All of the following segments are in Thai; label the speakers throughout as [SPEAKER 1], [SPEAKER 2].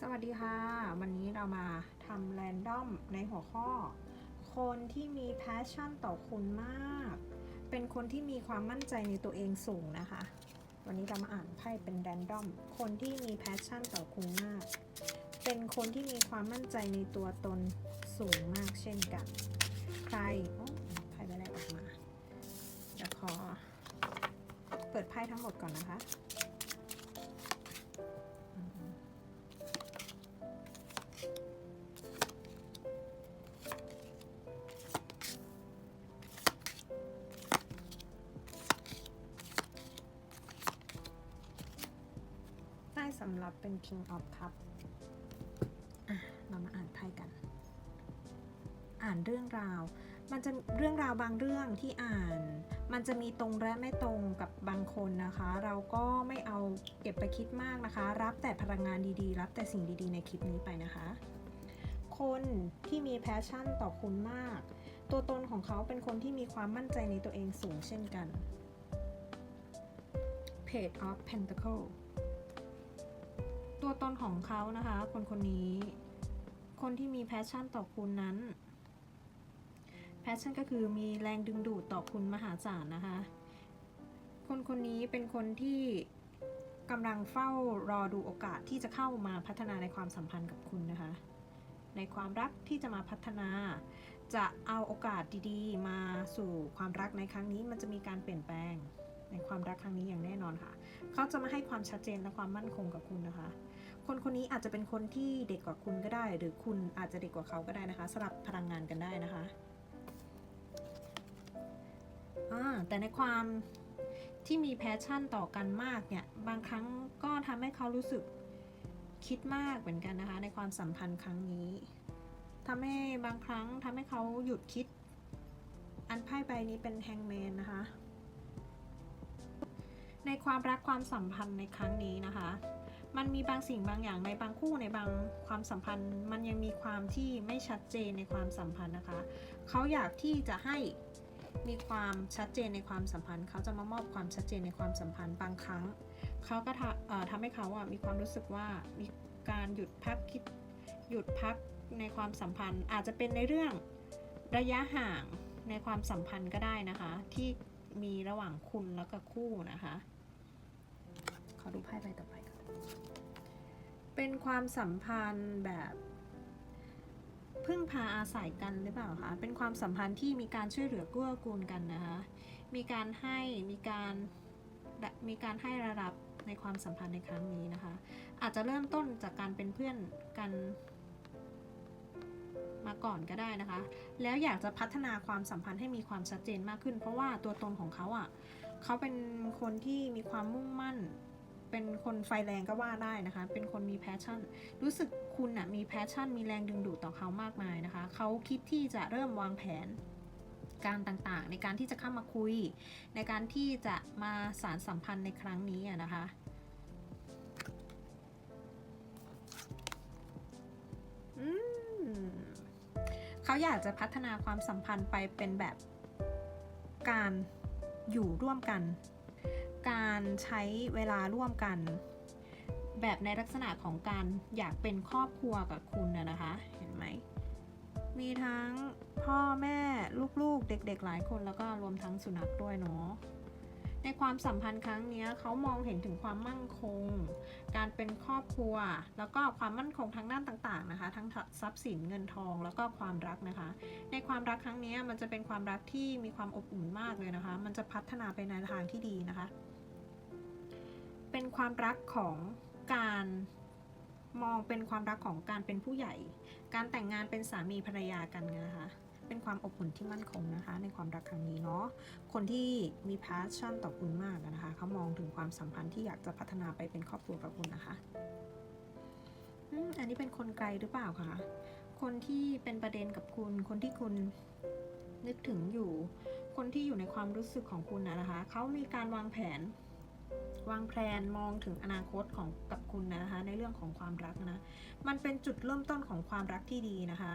[SPEAKER 1] สวัสดีค่ะ วันนี้เรามาทำแรนดอมในหัวข้อ คนที่มี passion ต่อคุณมาก เป็นคนที่มีความมั่นใจในตัวเองสูงนะคะ วันนี้เรามาอ่านไพ่เป็นแรนดอมคนที่มี passion ต่อคุณมาก เป็นคนที่มีความมั่นใจในตัวตนสูงมากเช่นกัน ใครโอ้ไพ่ใบแรออกมาจะขอเปิดไพ่ทั้งหมดก่อนนะคะ สำหรับเป็น King of Cup อะเรามาอ่านไพ่กัน อ่านเรื่องราว มันจะเรื่องราวบางเรื่องที่อ่าน มันจะมีตรงและไม่ตรงกับบางคนนะคะ เราก็ไม่เอาเก็บไปคิดมากนะคะ รับแต่พลังงานดีๆ รับแต่สิ่งดีๆ ในคลิปนี้ไปนะคะ คนที่มีแพชชั่นต่อคุณมาก ตัวตนของเขาเป็นคนที่มีความมั่นใจในตัวเองสูงเช่นกัน Page of Pentacle ตัวตนของเขานะคะ คนคนนี้ คนที่มีแพชชั่นต่อคุณนั้น แพชชั่นก็คือมีแรงดึงดูดต่อคุณมหาศาลนะคะ คนคนนี้เป็นคนที่กำลังเฝ้ารอดูโอกาสที่จะเข้ามาพัฒนาในความสัมพันธ์กับคุณนะคะ ในความรักที่จะมาพัฒนา จะเอาโอกาสดีๆ มาสู่ความรักในครั้งนี้มันจะมีการเปลี่ยนแปลงในความรักครั้งนี้อย่างแน่นอนค่ะ เขาจะมาให้ความชัดเจนและความมั่นคงกับคุณนะคะ คนคนนี้อาจจะเป็นคนที่เด็กกว่าคุณก็ได้ หรือคุณอาจจะเด็กกว่าเขาก็ได้นะคะสลับพลังงานกันได้นะคะแต่ในความที่มีแพชชั่นต่อกันมากเนี่ยบางครั้งก็ทำให้เขารู้สึกคิดมากเหมือนกันนะคะ ในความสัมพันธ์ครั้งนี้ทำให้บางครั้งทำให้เขาหยุดคิด อันไพ่ใบนี้เป็นแฮงแมนนะคะ ในความรักความสัมพันธ์ในครั้งนี้นะคะ มันมีบางสิ่งบางอย่างในบางคู่ในบางความสัมพันธ์ มันยังมีความที่ไม่ชัดเจนในความสัมพันธ์นะคะเขาอยากที่จะให้มีความชัดเจนในความสัมพันธ์เขาจะมามอบความชัดเจนในความสัมพันธ์บางครั้งเขาก็ทำให้เขาอะมีความรู้สึกว่ามีการหยุดพักคิดหยุดพักในความสัมพันธ์ อาจจะเป็นในเรื่องระยะห่างในความสัมพันธ์ก็ได้นะคะ ที่มีระหว่างคุณแล้วก็คู่นะคะ ขอดูไพ่ใบต่อไปก่อน เป็นความสัมพันธ์แบบพึ่งพาอาศัยกันหรือเปล่าคะ เป็นความสัมพันธ์ที่มีการช่วยเหลือเกื้อกูลกันนะคะ มีการให้ มีการ มีการให้ระดับในความสัมพันธ์ในครั้งนี้นะคะ อาจจะเริ่มต้นจากการเป็นเพื่อนกันมาก่อนก็ได้นะคะ แล้วอยากจะพัฒนาความสัมพันธ์ให้มีความชัดเจนมากขึ้น เพราะว่าตัวตนของเขาอะ เขาเป็นคนที่มีความมุ่งมั่น เป็นคนไฟแรงก็ว่าได้นะคะ เป็นคนมีแพชชั่น รู้สึกคุณนะมีแพชชั่น มีแรงดึงดูดต่อเขามากมายนะคะ เขาคิดที่จะเริ่มวางแผนการต่างๆ ในการที่จะเข้ามาคุย ในการที่จะมาสารสัมพันธ์ในครั้งนี้อะนะคะอืมเขาอยากจะพัฒนาความสัมพันธ์ไปเป็นแบบการอยู่ร่วมกัน การใช้เวลาร่วมกัน แบบในลักษณะของการอยากเป็นครอบครัวกับคุณนะนะคะ เห็นไหม มีทั้งพ่อแม่ลูกๆ เด็กๆหลายคนแล้วก็รวมทั้งสุนัขด้วยเนาะในความสัมพันธ์ครั้งนี้เขามองเห็นถึงความมั่นคง การเป็นครอบครัว แล้วก็ความมั่นคงทางด้านต่างๆนะคะ ทั้งทรัพย์สินเงินทองแล้วก็ความรักนะคะ ในความรักครั้งนี้มันจะเป็นความรักที่มีความอบอุ่นมากเลยนะคะ มันจะพัฒนาไปในทางที่ดีนะคะ เป็นความรักของการมองเป็นความรักของการเป็นผู้ใหญ่ การแต่งงานเป็นสามีภรรยากันนะคะ เป็นความอบอุ่นที่มั่นคงนะคะ ในความรักครั้งนี้เนาะ คนที่มีพาชั่นต่อคุณมากนะคะ เขามองถึงความสัมพันธ์ที่อยากจะพัฒนาไปเป็นครอบครัวกับคุณนะคะอันนี้เป็นคนไกลหรือเปล่าคะ คนที่เป็นประเด็นกับคุณ คนที่คุณนึกถึงอยู่ คนที่อยู่ในความรู้สึกของคุณนะนะคะ เขามีการวางแผน วางแผนมองถึงอนาคตของกับคุณนะคะ ในเรื่องของความรักนะ มันเป็นจุดเริ่มต้นของความรักที่ดีนะคะ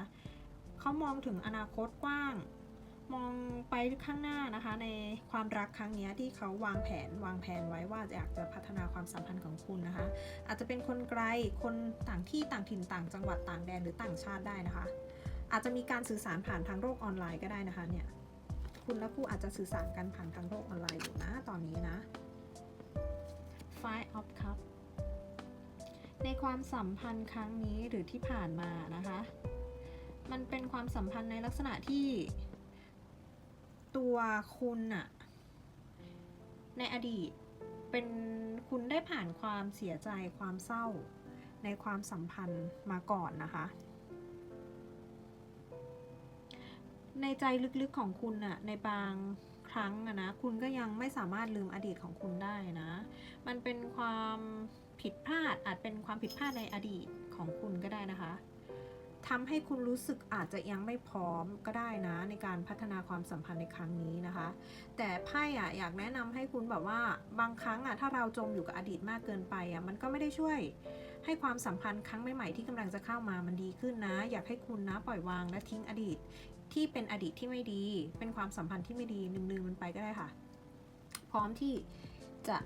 [SPEAKER 1] เขามองถึงอนาคตกว้าง มองไปข้างหน้านะคะ ในความรักครั้งนี้ที่เขาวางแผนวางแผนไว้ว่าอยากจะพัฒนาความสัมพันธ์ของคุณนะคะ อาจจะเป็นคนไกลคนต่างที่ต่างถิ่นต่างจังหวัดต่างแดนหรือต่างชาติได้นะคะ อาจจะมีการสื่อสารผ่านทางโลกออนไลน์ก็ได้นะคะเนี่ยคุณและคู่อาจจะสื่อสารกันผ่านทางโลกออนไลน์อยู่นะตอนนี้นะ Five of Cup ในความสัมพันธ์ครั้งนี้หรือที่ผ่านมานะคะ มันเป็นความสัมพันธ์ในลักษณะที่ตัวคุณอะในอดีตเป็นคุณได้ผ่านความเสียใจความเศร้าในความสัมพันธ์มาก่อนนะคะ ในใจลึกๆของคุณอะในบาง ครั้งอะนะคุณก็ยังไม่สามารถลืมอดีตของคุณได้นะ มันเป็นความผิดพลาดอาจเป็นความผิดพลาดในอดีตของคุณก็ได้นะคะทำให้คุณรู้สึกอาจจะยังไม่พร้อมก็ได้นะ ในการพัฒนาความสัมพันธ์ในครั้งนี้นะคะ แต่ไพ่อะอยากแนะนำให้คุณแบบว่าบางครั้งอะถ้าเราจมอยู่กับอดีตมากเกินไปอะมันก็ไม่ได้ช่วยให้ความสัมพันธ์ครั้งใหม่ๆที่กำลังจะเข้ามามันดีขึ้นนะ อยากให้คุณนะปล่อยวางและทิ้งอดีต ที่เป็นอดีตที่ไม่ดี เป็นความสัมพันธ์ที่ไม่ดีลืมๆมันไปก็ได้ค่ะ พร้อมที่จะ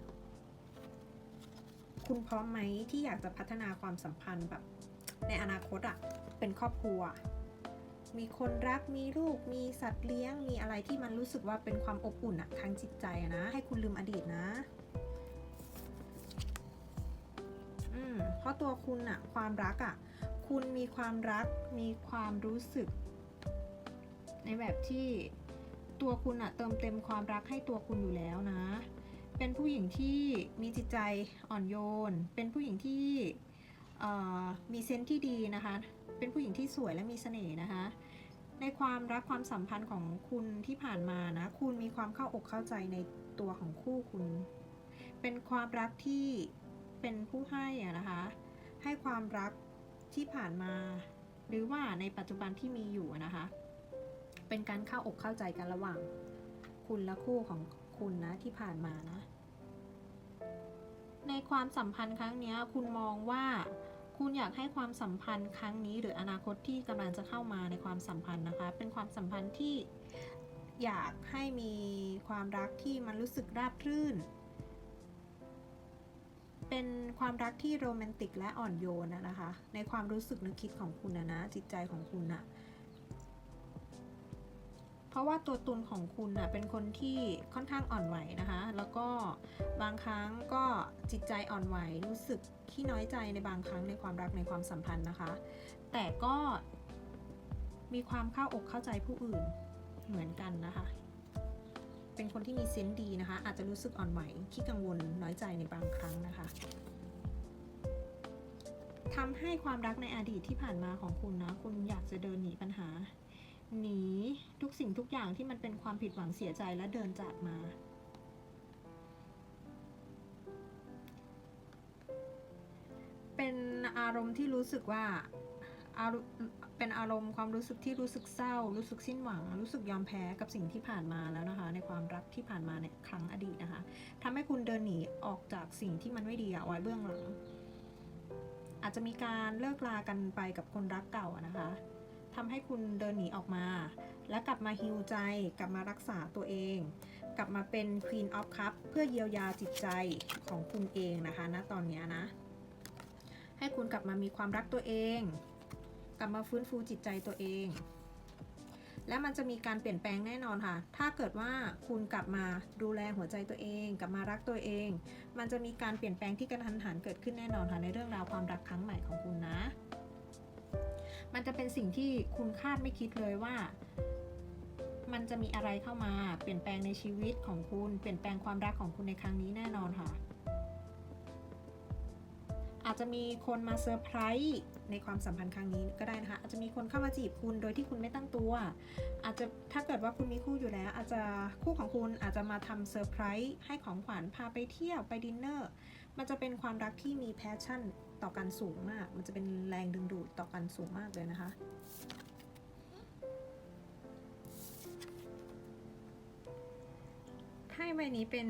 [SPEAKER 1] คุณพร้อมไหมที่อยากจะพัฒนาความสัมพันธ์แบบในอนาคตอะ่ะ เป็นครอบครัว มีคนรัก มีลูก มีสัตว์เลี้ยง มีอะไรที่มันรู้สึกว่าเป็นความอบอุ่นอะทางจิตใจนะ ให้คุณลืมอดีตนะอืมเพราะตัวคุณอะความรักอะคุณมีความรัก มีความรู้สึก ในแบบที่ตัวคุณอะเติมเต็มความรักให้ตัวคุณอยู่แล้วนะ เป็นผู้หญิงที่มีจิตใจอ่อนโยน เป็นผู้หญิงที่มีเซนส์ที่ดีนะคะ เป็นผู้หญิงที่สวยและมีเสน่ห์นะคะ ในความรักความสัมพันธ์ของคุณที่ผ่านมานะ คุณมีความเข้าอกเข้าใจในตัวของคู่คุณ เป็นความรักที่เป็นผู้ให้อะนะคะ ให้ความรักที่ผ่านมา หรือว่าในปัจจุบันที่มีอยู่นะคะ เป็นการเข้าอกเข้าใจกันระหว่าง คุณและคู่ของคุณนะที่ผ่านมานะ ในความสัมพันธ์ครั้งนี้คุณมองว่าคุณอยากให้ความสัมพันธ์ครั้งนี้ หรืออนาคตที่กำลังจะเข้ามาในความสัมพันธ์นะคะ เป็นความสัมพันธ์ที่อยากให้มีความรักที่มันรู้สึกราบรื่น เป็นความรักที่โรแมนติกและอ่อนโยนนะนะคะ ในความรู้สึกนึกคิดของคุณนะนะจิตใจของคุณนะ เพราะว่าตัวตนของคุณน่ะเป็นคนที่ค่อนข้างอ่อนไหวนะคะ แล้วก็บางครั้งก็จิตใจอ่อนไหวรู้สึกขี้น้อยใจในบางครั้งในความรักในความสัมพันธ์นะคะ แต่ก็มีความเข้าอกเข้าใจผู้อื่นเหมือนกันนะคะ เป็นคนที่มีเซนส์ดีนะคะ อาจจะรู้สึกอ่อนไหวขี้กังวลน้อยใจในบางครั้งนะคะทำให้ความรักในอดีตที่ผ่านมาของคุณนะ คุณอยากจะเดินหนีปัญหา หนีทุกสิ่งทุกอย่างที่มันเป็นความผิดหวังเสียใจและเดินจากมา เป็นอารมณ์ที่รู้สึกว่าาเป็นอารมณ์ความรู้สึกที่รู้สึกเศร้า รู้สึกสิ้นหวัง รู้สึกยอมแพ้กับสิ่งที่ผ่านมาแล้วนะคะ ในความรักที่ผ่านมาในครั้งอดีตนะคะทำให้คุณเดินหนีออกจากสิ่งที่มันไม่ดีเอาไว้เบื้องหลัง อาจจะมีการเลิกลากันไปกับคนรักเก่านะคะ ทำให้คุณเดินหนีออกมา และกลับมาฮิวใจ กลับมารักษาตัวเอง กลับมาเป็น Queen of Cup เพื่อเยียวยาจิตใจของคุณเองนะคะณตอนนี้นะ ให้คุณกลับมามีความรักตัวเอง กลับมาฟื้นฟูจิตใจตัวเอง และมันจะมีการเปลี่ยนแปลงแน่นอนค่ะ ถ้าเกิดว่าคุณกลับมาดูแลหัวใจตัวเอง กลับมารักตัวเอง มันจะมีการเปลี่ยนแปลงที่กระทันหันเกิดขึ้นแน่นอนค่ะในเรื่องราวความรักครั้งใหม่ของคุณนะ มันจะเป็นสิ่งที่คุณคาดไม่คิดเลยว่า มันจะมีอะไรเข้ามา เปลี่ยนแปลงในชีวิตของคุณ เปลี่ยนแปลงความรักของคุณในครั้งนี้แน่นอนค่ะ อาจจะมีคนมาเซอร์ไพรส์ในความสัมพันธ์ครั้งนี้ก็ได้นะคะ อาจจะมีคนเข้ามาจีบคุณโดยที่คุณไม่ตั้งตัว อาจจะถ้าเกิดว่าคุณมีคู่อยู่แล้ว อาจจะคู่ของคุณอาจจะมาทำเซอร์ไพรส์ให้ของขวัญพาไปเที่ยวไปดินเนอร์ มันจะเป็นความรักที่มีแพชชั่น ต่อกันสูงมาก มันจะเป็นแรงดึงดูดต่อกันสูงมากเลยนะคะ ไพ่ใบนี้เป็น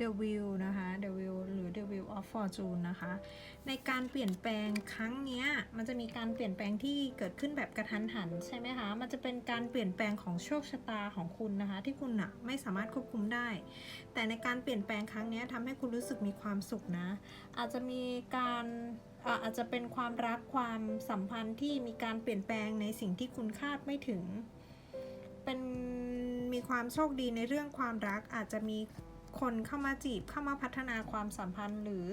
[SPEAKER 1] The Wheel นะคะ The Wheel หรือ The Wheel of Fortune นะคะ ในการเปลี่ยนแปลงครั้งนี้มันจะมีการเปลี่ยนแปลงที่เกิดขึ้นแบบกระทันหันใช่ไหมคะ มันจะเป็นการเปลี่ยนแปลงของโชคชะตาของคุณนะคะ ที่คุณอะไม่สามารถควบคุมได้ แต่ในการเปลี่ยนแปลงครั้งนี้ทำให้คุณรู้สึกมีความสุขนะ อาจจะมีการอะอาจจะเป็นความรักความสัมพันธ์ที่มีการเปลี่ยนแปลงในสิ่งที่คุณคาดไม่ถึง เป็นมีความโชคดีในเรื่องความรักอาจจะมี คนเข้ามาจีบเข้ามาพัฒนาความสัมพันธ์ หรือ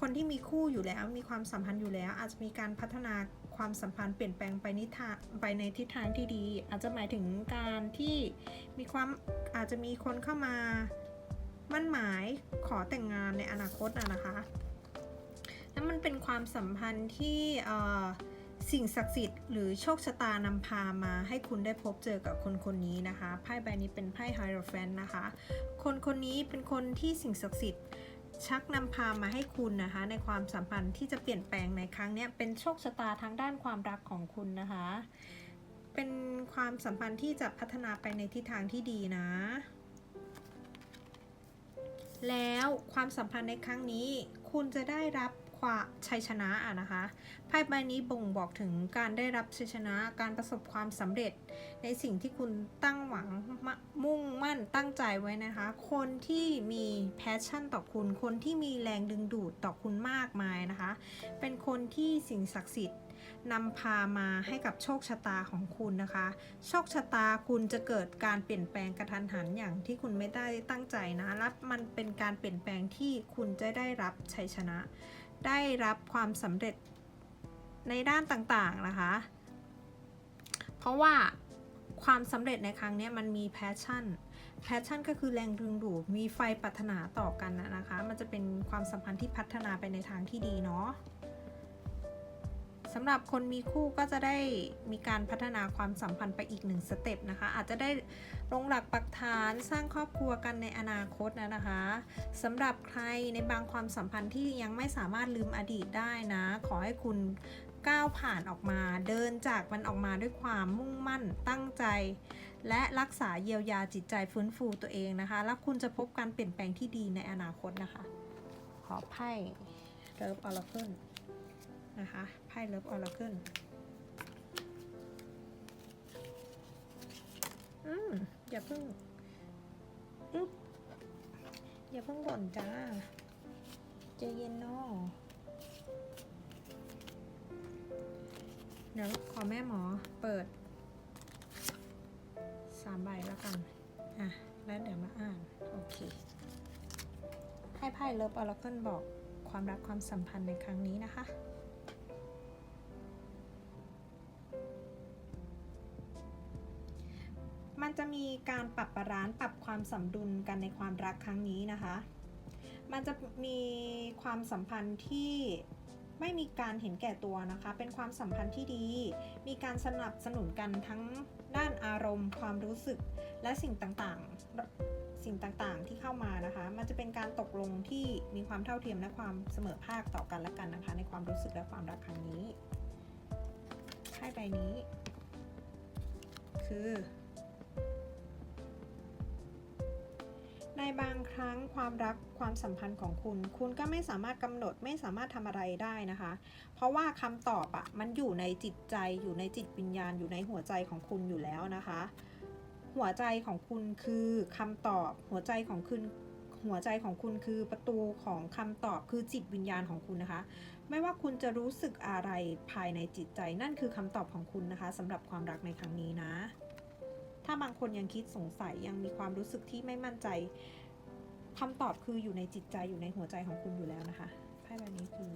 [SPEAKER 1] คนที่มีคู่อยู่แล้วมีความสัมพันธ์อยู่แล้ว อาจจะมีการพัฒนาความสัมพันธ์เปลี่ยนแปลงไปนิทางไปในทิศทางที่ดี อาจจะหมายถึงการที่มีความอาจจะมีคนเข้ามามั่นหมายขอแต่งงานในอนาคตนะคะนั่นมันเป็นความสัมพันธ์ที่เอ่อ สิ่งศักดิ์สิทธิ์หรือโชคชะตานำพามาให้คุณได้พบเจอกับคนคนนี้นะคะไพ่ใบนี้เป็นไพ่ไฮโรแฟนนะคะ คนคนนี้เป็นคนที่สิ่งศักดิ์สิทธิ์ชักนำพามาให้คุณนะคะ ในความสัมพันธ์ที่จะเปลี่ยนแปลงในครั้งนี้เป็นโชคชะตาทางด้านความรักของคุณนะคะ เป็นความสัมพันธ์ที่จะพัฒนาไปในทิศทางที่ดีนะ แล้วความสัมพันธ์ในครั้งนี้ คุณจะได้รับ ความชัยชนะอะนะคะไพ่ใบนี้บ่งบอกถึงการได้รับชัยชนะ การประสบความสำเร็จ ในสิ่งที่คุณตั้งหวังมะมุ่งมั่นตั้งใจไว้นะคะ คนที่มีแพชชั่นต่อคุณ คนที่มีแรงดึงดูดต่อคุณมากมายนะคะ เป็นคนที่สิ่งศักดิ์สิทธิ์นำพามาให้กับโชคชะตาของคุณนะคะ โชคชะตาคุณจะเกิดการเปลี่ยนแปลงกระทันหันอย่างที่คุณไม่ได้ตั้งใจนะและมันเป็นการเปลี่ยนแปลงที่คุณจะได้รับชัยชนะ ได้รับความสำเร็จในด้านต่างๆนะคะ เพราะว่าความสำเร็จในครั้งนี้มันมีแพชชั่น แพชชั่นก็คือแรงดึงดูด มีไฟปรารถนาต่อกันนะนะคะ มันจะเป็นความสัมพันธ์ที่พัฒนาไปในทางที่ดีเนาะ สำหรับคนมีคู่ก็จะได้มีการพัฒนาความสัมพันธ์ไปอีกหนึ่งสเต็ปนะคะ อาจจะได้ลงหลักปักฐานสร้างครอบครัวกันในอนาคตนะนะคะสำหรับใครในบางความสัมพันธ์ที่ยังไม่สามารถลืมอดีตได้นะ ขอให้คุณก้าวผ่านออกมา เดินจากมันออกมาด้วยความมุ่งมั่นตั้งใจ และรักษาเยียวยาจิตใจฟื้นฟูตัวเองนะคะ แล้วคุณจะพบการเปลี่ยนแปลงที่ดีในอนาคตนะคะ ขอไพ่เลิฟออร์เคิลนะคะ พ่เลิฟออร์เคิลอืมอย่าเพิ่งอึ๊บอย่าเพิ่งบ่นจ้าใจเย็นเนาะเดี๋ยวขอแม่หมอเปิดสามใบแล้วกัน อะ แล้วเดี๋ยวมาอ่าน โอเค ให้ไพ่เลิฟออร์เคิลบอกความรักความสัมพันธ์ในครั้งนี้นะคะ จะมีการปรับปร้านปรับความสมดุลกันในความรักครั้งนี้นะคะ มันจะมีความสัมพันธ์ที่ไม่มีการเห็นแก่ตัวนะคะ เป็นความสัมพันธ์ที่ดี มีการสนับสนุนกันทั้งด้านอารมณ์ ความรู้สึก และสิ่งต่างๆ สิ่งต่างๆที่เข้ามานะคะ มันจะเป็นการตกลงที่มีความเท่าเทียมและความเสมอภาคต่อกันและกันนะคะ ในความรู้สึกและความรักครั้งนี้ไพ่ใบนี้ คือ ในบางครั้งความรักความสัมพันธ์ของคุณ คุณก็ไม่สามารถกำหนดไม่สามารถทำอะไรได้นะคะ เพราะว่าคำตอบอะ่ะมันอยู่ในจิตใจอยู่ในจิตวิญญาณอยู่ในหัวใจของคุณอยู่แล้วนะคะ หัวใจของคุณคือคำตอบ หัวใจของคุณหัวใจของคุณคือประตูของคำตอบคือจิตวิญญาณของคุณนะคะ ไม่ว่าคุณจะรู้สึกอะไรภายในจิตใจนั่นคือคำตอบของคุณนะคะสำหรับความรักในครั้งนี้นะ ถ้าบางคนยังคิดสงสัยยังมีความรู้สึกที่ไม่มั่นใจคำตอบคืออยู่ในจิตใจอยู่ในหัวใจของคุณอยู่แล้วนะคะไพ่ใบนี้คือ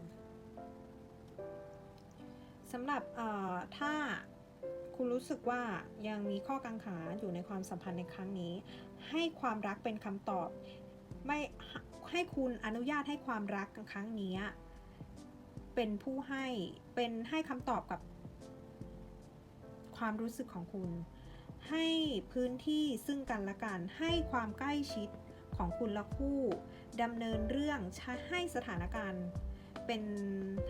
[SPEAKER 1] สำหรับถ้าคุณรู้สึกว่ายังมีข้อกังขาอยู่ในความสัมพันธ์ในครั้งนี้ ให้ความรักเป็นคำตอบ ไม่ให้คุณอนุญาตให้ความรักครั้งนี้ เป็นผู้ให้เป็นให้คำตอบกับความรู้สึกของคุณ ให้พื้นที่ซึ่งกันและกันให้ความใกล้ชิดของคุณละคู่ดำเนินเรื่องให้สถานการณ์เป็น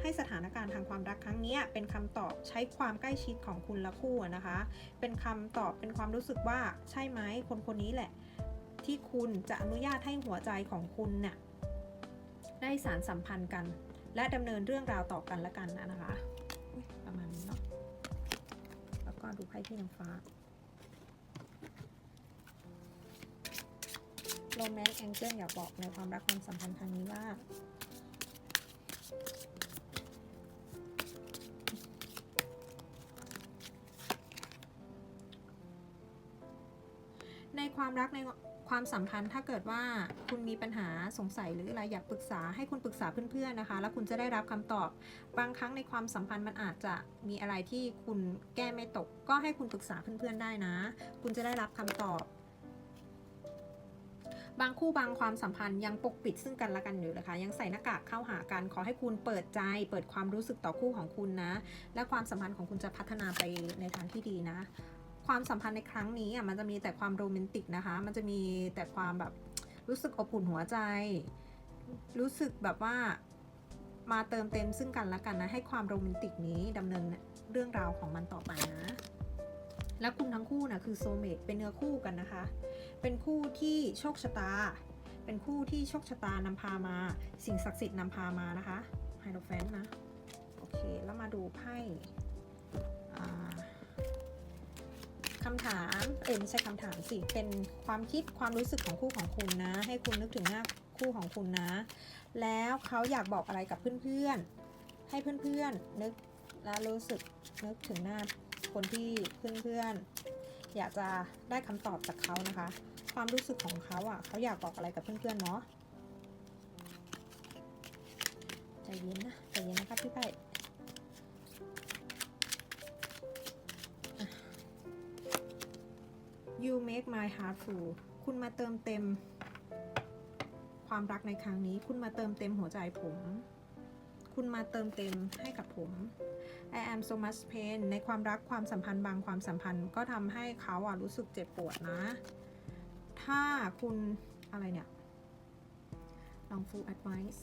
[SPEAKER 1] ให้สถานการณ์ทางความรักครั้งนี้เป็นคำตอบใช้ความใกล้ชิดของคุณละคู่นะคะ เป็นคำตอบเป็นความรู้สึกว่าใช่ไหมคนคนนี้แหละ ที่คุณจะอนุญาตให้หัวใจของคุณเนี่ยได้สารสัมพันธ์กัน และดำเนินเรื่องราวต่อกันและกันนะคะประมาณนี้เนาะแล้วก็ดูไพ่ที่นางฟ้า โรแมนต์แองเจิลอยากบอกในความรักความสัมพันธ์ครั้งนี้ว่า ในความรักในความสัมพันธ์ถ้าเกิดว่าคุณมีปัญหาสงสัยหรืออะไรอยากปรึกษาให้คุณปรึกษาเพื่อนๆนะคะ แล้วคุณจะได้รับคำตอบ บางครั้งในความสัมพันธ์มันอาจจะมีอะไรที่คุณแก้ไม่ตก ก็ให้คุณปรึกษาเพื่อนๆได้นะ คุณจะได้รับคำตอบ บางคู่บางความสัมพันธ์ยังปกปิดซึ่งกันและกันอยู่นะคะ ยังใส่หน้ากากเข้าหากันขอให้คุณเปิดใจ เปิดความรู้สึกต่อคู่ของคุณนะ และความสัมพันธ์ของคุณจะพัฒนาไปในทางที่ดีนะ ความสัมพันธ์ในครั้งนี้อะมันจะมีแต่ความโรแมนติกนะคะ มันจะมีแต่ความแบบรู้สึกอบอุ่นหัวใจ รู้สึกแบบว่ามาเติมเต็มซึ่งกันและกันนะ ให้ความโรแมนติกนี้ดำเนินเรื่องราวของมันต่อไปนะ และคุณทั้งคู่นะคือโซเมตเป็นเนื้อคู่กันนะคะ เป็นคู่ที่โชคชะตา เป็นคู่ที่โชคชะตานำพามา สิ่งศักดิ์สิทธิ์นำพามานะคะไฮโดแฟนนะ โอเค แล้วมาดูไพ่คำถาม เอ้ยไม่ใช่คำถามสิ เป็นความคิดความรู้สึกของคู่ของคุณนะ ให้คุณนึกถึงหน้าคู่ของคุณนะ แล้วเขาอยากบอกอะไรกับเพื่อนๆ ให้เพื่อนๆ นึกและรู้สึกนึกถึงหน้าคนที่เพื่อนๆ อยากจะได้คำตอบจากเขานะคะ ความรู้สึกของเขาอะ เขาอยากบอกอะไรกับเพื่อนๆเนาะใจเย็นนะใจเย็นนะครับพี่ไพ่ You make my heart full คุณมาเติมเต็ม ความรักในครั้งนี้ คุณมาเติมเต็มหัวใจผม คุณมาเติมเต็มให้กับผม I am so much pain ในความรักความสัมพันธ์บางความสัมพันธ์ก็ทำให้เขาอะรู้สึกเจ็บปวดนะ ถ้าคุณอะไรเนี่ยลอง full advice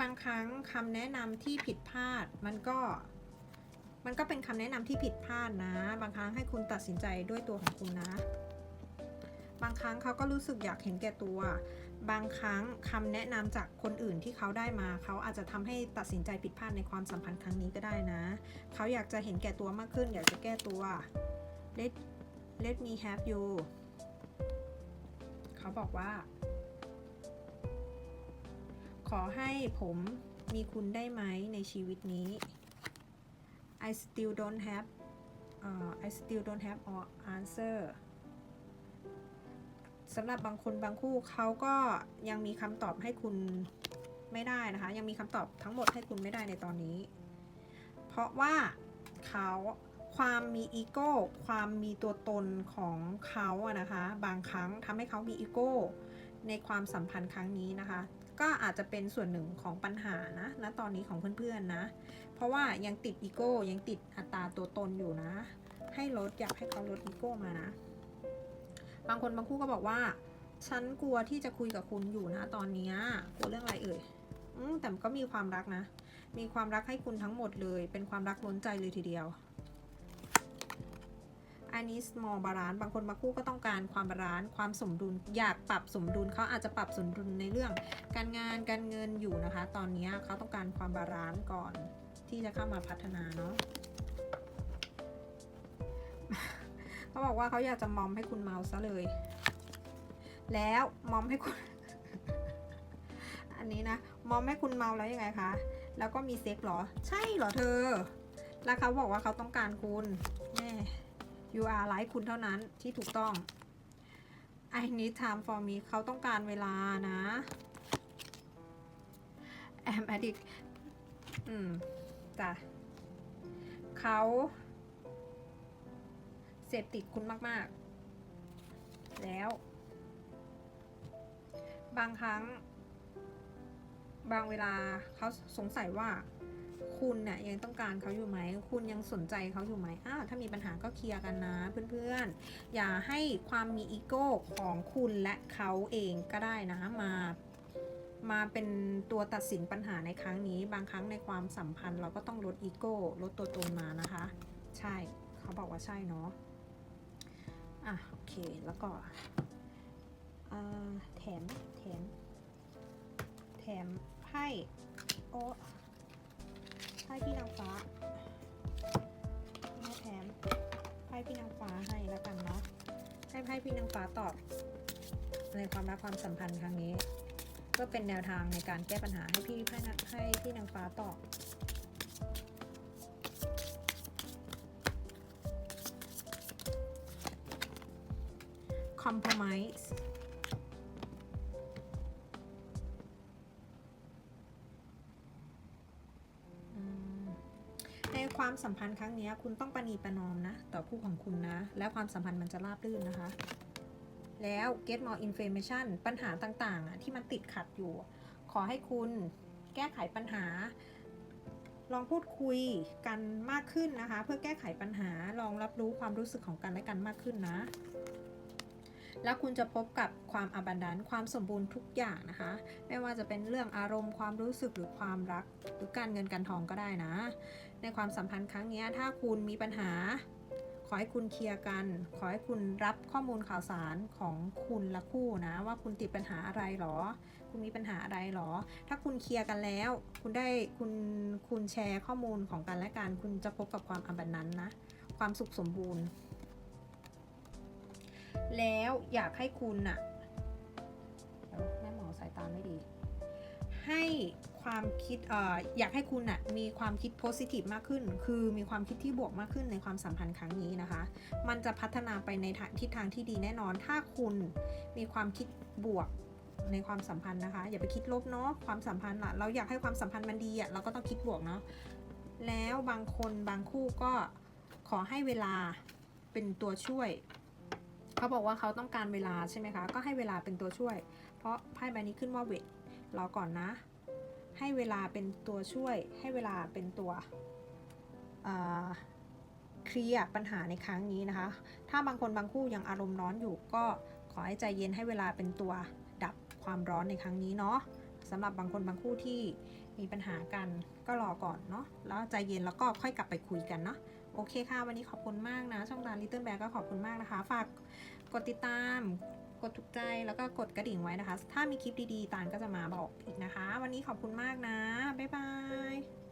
[SPEAKER 1] บางครั้งคำแนะนำที่ผิดพลาดมันก็มันก็เป็นคำแนะนำที่ผิดพลาดนะ บางครั้งให้คุณตัดสินใจด้วยตัวของคุณนะ บางครั้งเขาก็รู้สึกอยากเห็นแก่ตัว บางครั้งคำแนะนำจากคนอื่นที่เขาได้มา เขาอาจจะทำให้ตัดสินใจผิดพลาดในความสัมพันธ์ครั้งนี้ก็ได้นะ เขาอยากจะเห็นแก่ตัวมากขึ้น อยากจะแก้ตัว let let me have you เขาบอกว่า ขอให้ผมมีคุณได้ไหมในชีวิตนี้ I still don't have uh, I still don't have all answer สำหรับบางคนบางคู่เขาก็ยังมีคำตอบให้คุณไม่ได้นะคะ ยังมีคำตอบทั้งหมดให้คุณไม่ได้ในตอนนี้ เพราะว่าเขา ความมีอีโก้ความมีตัวตนของเขาอะนะคะ บางครั้งทำให้เขามีอีโก้ในความสัมพันธ์ครั้งนี้นะคะ ก็อาจจะเป็นส่วนหนึ่งของปัญหานะณตอนนี้ของเพื่อนๆนะ เพราะว่ายังติดอีโก้ยังติดอัตราตัวตนอยู่นะ ให้ลดอยากให้เขาลดอีโก้มานะ บางคนบางคู่ก็บอกว่า ฉันกลัวที่จะคุยกับคุณอยู่นะตอนนี้กลัวเรื่องอะไรเอ่ยอแต่ก็มีความรักนะ มีความรักให้คุณทั้งหมดเลย เป็นความรักล้นใจเลยทีเดียว อันนี้ small balance บางคนบางคู่ก็ต้องการความบาลานซ์ความสมดุล อยากปรับสมดุลเขาอาจจะปรับสมดุลในเรื่อง การงานการเงินอยู่นะคะ ตอนนี้เขาต้องการความบาลานซ์ก่อนที่จะเข้ามาพัฒนาเนาะเขาบอกว่าเขาอยากจะมอมให้คุณเมาซะเลย แล้วมอมให้คุณ อันนี้นะมอมให้คุณเมาแล้วยังไงคะ แล้วก็มีเซ็กหรอ ใช่หรอเธอ แล้วเขาบอกว่าเขาต้องการคุณแน่ you are like คุณเท่านั้นที่ถูกต้อง I need time for me เขาต้องการเวลานะ am addict อืมจ้ะเขาเสพติดคุณมาก ๆ แล้ว บางครั้ง บางเวลาเขาสงสัยว่า คุณเนี่ยยังต้องการเขาอยู่ไหม คุณยังสนใจเขาอยู่ไหมอ้าวถ้ามีปัญหาก็เคลียร์กันนะเพื่อนๆ อย่าให้ความมีอีโก้ของคุณและเขาเองก็ได้นะมามาเป็นตัวตัดสินปัญหาในครั้งนี้ บางครั้งในความสัมพันธ์ เราก็ต้องลดอีโก้ลดตัวตนมานะคะ ใช่เขาบอกว่าใช่เนาะอะโอเคแล้วก็แถมแถมแถมไพ่โอ้ ไพ่พี่นางฟ้าไม่แถมไพ่พี่นางฟ้าให้แล้วกันเนาะให้ไพ่พี่นางฟ้าตอบในความรักความสัมพันธ์ครั้งนี้เพื่อเป็นแนวทางในการแก้ปัญหาให้พี่ไพ่ให้พี่นางฟ้าตอบ compromise อื ความสัมพันธ์ครั้งนี้คุณต้องประนีประนอมนะ ต่อคู่ของคุณนะ และความสัมพันธ์มันจะราบรื่นนะคะ แล้ว get more information ปัญหาต่างๆอะที่มันติดขัดอยู่ ขอให้คุณแก้ไขปัญหา ลองพูดคุยกันมากขึ้นนะคะ เพื่อแก้ไขปัญหาลองรับรู้ความรู้สึกของกันและกันมากขึ้นนะ แล้วคุณจะพบกับความอบันดานความสมบูรณ์ทุกอย่างนะคะ ไม่ว่าจะเป็นเรื่องอารมณ์ความรู้สึกหรือความรัก หรือการเงินการทองก็ได้นะ ในความสัมพันธ์ครั้งนี้ถ้าคุณมีปัญหา ขอให้คุณเคลียร์กัน ขอให้คุณรับข้อมูลข่าวสารของคุณและคู่นะ ว่าคุณติดปัญหาอะไรหรอ คุณมีปัญหาอะไรหรอ ถ้าคุณเคลียร์กันแล้ว คุณได้คุณคุณแชร์ข้อมูลของกันและกันคุณจะพบกับความอบันนั้นนะ ความสุขสมบูรณ์ แล้วอยากให้คุณน่ะแม่หมอสายตาไม่ดี ให้ ความคิดออยากให้คุณน่ะมีความคิดโพสิทีฟมากขึ้น คือมีความคิดที่บวกมากขึ้นในความสัมพันธ์ครั้งนี้นะคะ มันจะพัฒนาไปในทางทิศทางที่ดีแน่นอน ถ้าคุณมีความคิดบวกในความสัมพันธ์นะคะ อย่าไปคิดลบเนาะความสัมพันธ์ล่ะเราอยากให้ความสัมพันธ์มันดีอะ่ะเราก็ต้องคิดบวกเนาะแล้วบางคนบางคู่ก็ขอให้เวลาเป็นตัวช่วย เขาบอกว่าเขาต้องการเวลาใช่ไหมคะ ก็ให้เวลาเป็นตัวช่วย เพราะไพ่ใบนี้ขึ้นว่าเวทรอก่อนนะ ให้เวลาเป็นตัวช่วย ให้เวลาเป็นตัวเคลียร์ปัญหาในครั้งนี้นะคะ ถ้าบางคนบางคู่ยังอารมณ์ร้อนอยู่ก็ขอให้ใจเย็นให้เวลาเป็นตัวดับความร้อนในครั้งนี้เนาะสำหรับบางคนบางคู่ที่มีปัญหากันก็รอก่อนเนาะแล้วใจเย็นแล้วก็ค่อยกลับไปคุยกันเนาะโอเคค่ะ วันนี้ขอบคุณมากนะ ช่องดานลิตเติ้ลแบก็ขอบคุณมากนะคะ ฝากกดติดตาม กดถูกใจแล้วก็กดกระดิ่งไว้นะคะ ถ้ามีคลิปดีๆตานก็จะมาบอกอีกนะคะ วันนี้ขอบคุณมากนะ บ๊ายบาย